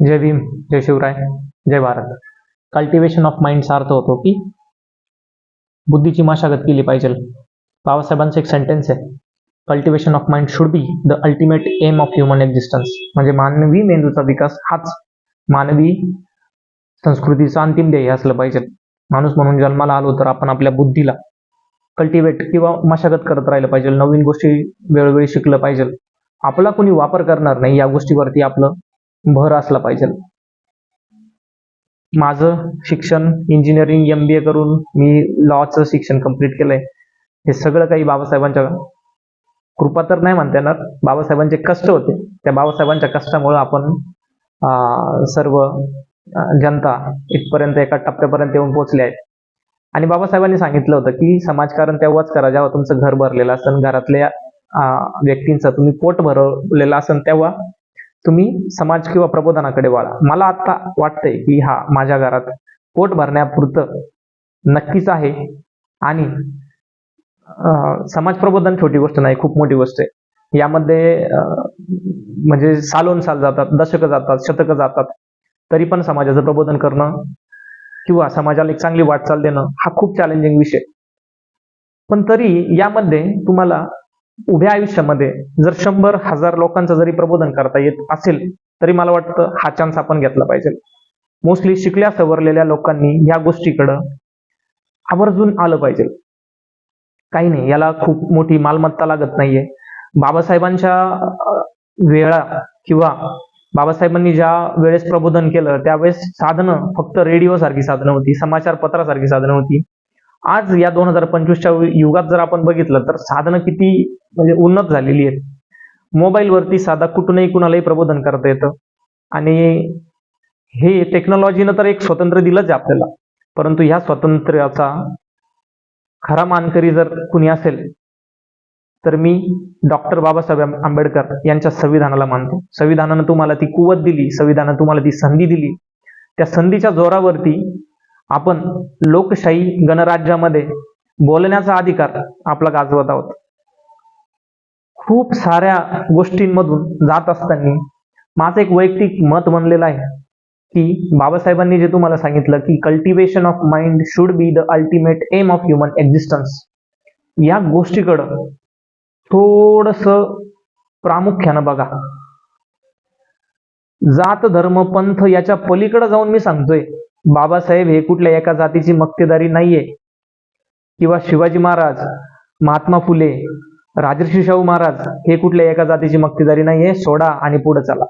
Jai Bhim Jai Shivray Jai Bharat. Cultivation of माइंडचा अर्थ होतो की बुद्धीची मशागत केली पाहिजे. बाबासाहेबांचं एक सेंटेन्स आहे. Cultivation of mind should be the ultimate aim of human existence म्हणजे मानवी मेंदूचा विकास हाच मानवी संस्कृतीचा अंतिम ध्येय असलं पाहिजे. माणूस म्हणून जन्माला आलो तर आपण आपल्या बुद्धीला कल्टिवेट किंवा मशागत करत राहिलं पाहिजे. नवीन गोष्टी वेळोवेळी शिकलं पाहिजे. आपला कोणी वापर करणार नाही या गोष्टीवरती आपलं भर असला पाहिजे. माझं शिक्षण इंजिनिअरिंग एम बी ए करून मी लॉचं शिक्षण कंप्लीट केलंय. हे सगळं काही बाबासाहेबांच्या कृपा तर नाही म्हणता येणार. बाबासाहेबांचे कष्ट होते. त्या बाबासाहेबांच्या कष्टामुळे आपण सर्व जनता इथपर्यंत एका टप्प्यापर्यंत येऊन पोहोचले आहेत आणि बाबासाहेबांनी सांगितलं होतं की समाजकारण तेव्हाच करा जेव्हा तुमचं घर भरलेलं असेल घरातल्या व्यक्तींचं तुम्ही पोट भरवलेलं असेल तेव्हा तुम्ही समाज किंवा प्रबोधनाकडे वळा मला आता वाटतंय की हा माझ्या घरात पोट भरण्यापुरतं नक्कीच आहे. आणि समाज प्रबोधन छोटी गोष्ट नाही खूप मोठी गोष्ट आहे. यामध्ये म्हणजे सालोन साल जातात दशकं जातात शतकं जातात. तरी पण समाजाचं प्रबोधन करणं किंवा समाजाला एक चांगली वाटचाल देणं हा खूप चॅलेंजिंग विषय. पण तरी यामध्ये तुम्हाला उभ्या आयुष्यामध्ये जर शंभर हजार लोकांचं जरी प्रबोधन करता येत असेल तरी मला वाटतं हा चान्स आपण घेतला पाहिजे. मोस्टली शिकल्या सवरलेल्या लोकांनी या गोष्टीकडं आवर्जून आलं पाहिजे. काही नाही याला खूप मोठी मालमत्ता लागत नाहीये. बाबासाहेबांच्या वेळा किंवा बाबासाहेबांनी ज्या वेळेस प्रबोधन केलं त्यावेळेस साधनं फक्त रेडिओ सारखी साधनं होती समाचार पत्रासारखी साधनं होती. आज या दोन हजार पंचवीसच्या युगात जर आपण बघितलं तर साधनं किती म्हणजे उन्नत झालेली आहेत. मोबाईलवरती साधा कुठूनही कुणालाही प्रबोधन करता येतं. आणि हे टेक्नॉलॉजीनं तर एक स्वातंत्र्य दिलंच आहे आपल्याला. परंतु ह्या स्वातंत्र्याचा खरा मानकरी जर कुणी असेल तर मी डॉक्टर बाबासाहेब आंबेडकर यांच्या संविधानाला मानतो. संविधानानं तुम्हाला ती कुवत दिली संविधानानं तुम्हाला ती संधी दिली. त्या संधीच्या जोरावरती आपण लोकशाही गणराज्यामध्ये बोलण्याचा अधिकार आपला गाजवत आहोत. खूप साऱ्या गोष्टींमधून जात असताना माझं एक वैयक्तिक मत बनलेलं आहे की बाबासाहेबांनी जे तुम्हाला सांगितलं की cultivation of mind should be the ultimate aim of human existence या गोष्टीकडं थोडस प्रामुख्यानं बघा. जात धर्म पंथ याच्या पलीकडे जाऊन मी सांगतोय. बाबासाहेब हे कुठल्या एका जातीची मक्तेदारी नाहीये. किंवा शिवाजी महाराज महात्मा फुले राजर्षी शाहू महाराज हे कुठल्या एका जातीची मक्तेदारी नाहीये. सोडा आणि पुढे चला.